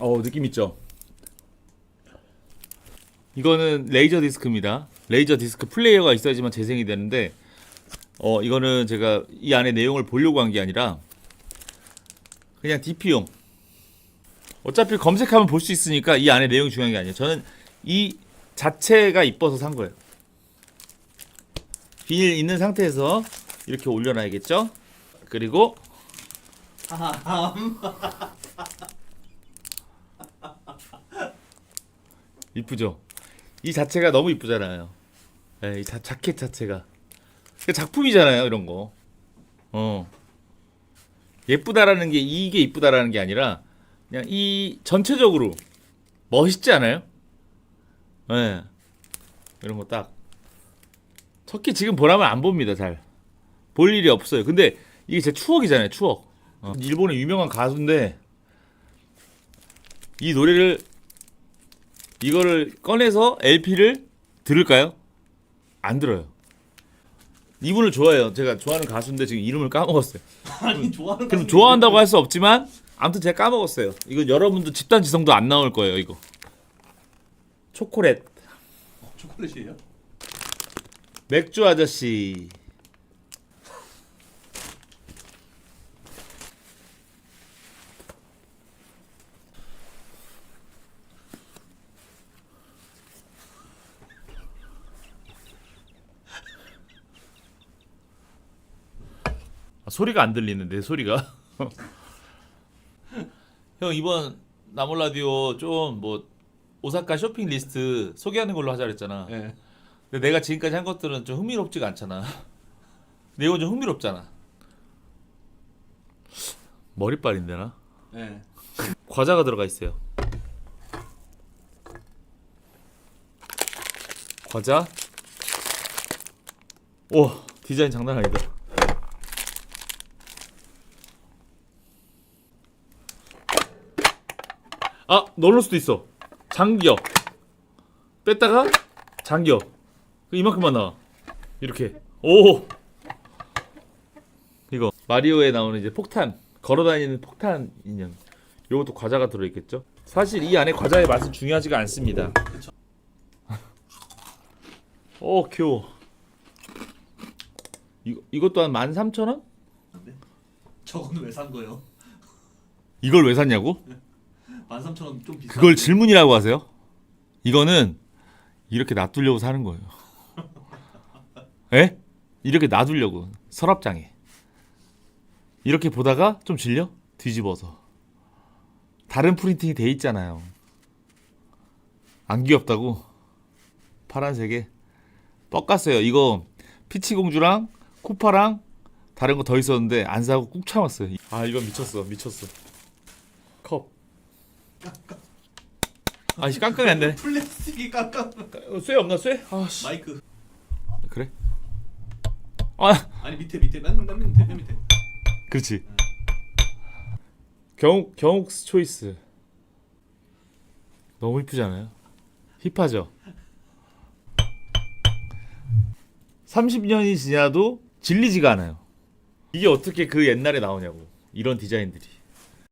어 느낌 있죠? 이거는 레이저 디스크입니다. 레이저 디스크 플레이어가 있어야지만 재생이 되는데 어 이거는 제가 이 안에 내용을 보려고 한 게 아니라 그냥 DP용. 어차피 검색하면 볼 수 있으니까 이 안에 내용이 중요한 게 아니에요. 저는 이 자체가 이뻐서 산 거예요. 비닐 있는 상태에서 이렇게 올려놔야겠죠? 그리고 이쁘죠? 이 자체가 너무 이쁘잖아요. 예, 이 자, 자켓 자체가 그 작품이잖아요, 이런 거. 어. 예쁘다라는 게 이게 이쁘다라는 게 아니라 그냥 이 전체적으로 멋있지 않아요? 예. 이런 거 딱. 터키 지금 보라면 안 봅니다, 잘. 볼 일이 없어요. 근데 이게 제 추억이잖아요, 추억. 어. 일본의 유명한 가수인데 이 노래를 이거를 꺼내서 LP를 들을까요? 안 들어요. 이분을 좋아해요. 제가 좋아하는 가수인데 지금 이름을 까먹었어요. 아니 좋아하는 그럼 좋아한다고 할 수 없지만 아무튼 제가 까먹었어요. 이거 여러분도 집단 지성도 안 나올 거예요. 이거 초콜릿 어, 초콜릿이에요? 맥주 아저씨 아, 소리가 안 들리는데 소리가 형 이번 나몰 라디오 좀 뭐 오사카 쇼핑 리스트 소개하는 걸로 하자 그랬잖아. 네. 근데 내가 지금까지 한 것들은 좀 흥미롭지가 않잖아. 이건 좀 흥미롭잖아. 머리빨인데나? 네. 과자가 들어가 있어요. 과자? 오 디자인 장난 아니다. 아 넣을 수도 있어. 장기요. 뺐다가 장기요. 이만큼만 나와. 이렇게. 오. 이거 마리오에 나오는 이제 폭탄 걸어다니는 폭탄 인형. 요것도 과자가 들어있겠죠? 사실 이 안에 과자의 맛은 중요하지가 않습니다. 오 귀여워. 이거 이것도 한 13,000원? 저거는 왜산 거예요? 이걸 왜 샀냐고? 13,000원 좀 비싸. 그걸 질문이라고 하세요? 이거는 이렇게 놔두려고 사는 거예요. 에? 이렇게 놔두려고 서랍장에. 이렇게 보다가 좀 질려? 뒤집어서. 다른 프린팅이 돼 있잖아요. 안 귀엽다고? 파란색에 뻑 갔어요. 이거 피치 공주랑 쿠파랑 다른 거 더 있었는데 안 사고 꾹 참았어요. 아 이건 미쳤어, 미쳤어. 컵. 아씨 깜깜이 안 되네. 플라스틱이 깜깜. 쇠 없나 쇠? 아씨. 마이크. 그래? 아 아니 밑에 밑에 맨, 맨 밑에 맨 밑에. 그렇지. 경욱 경욱스 초이스. 너무 이쁘지 않아요? 힙하죠. 30년이 지나도 질리지가 않아요. 이게 어떻게 그 옛날에 나오냐고. 이런 디자인들이.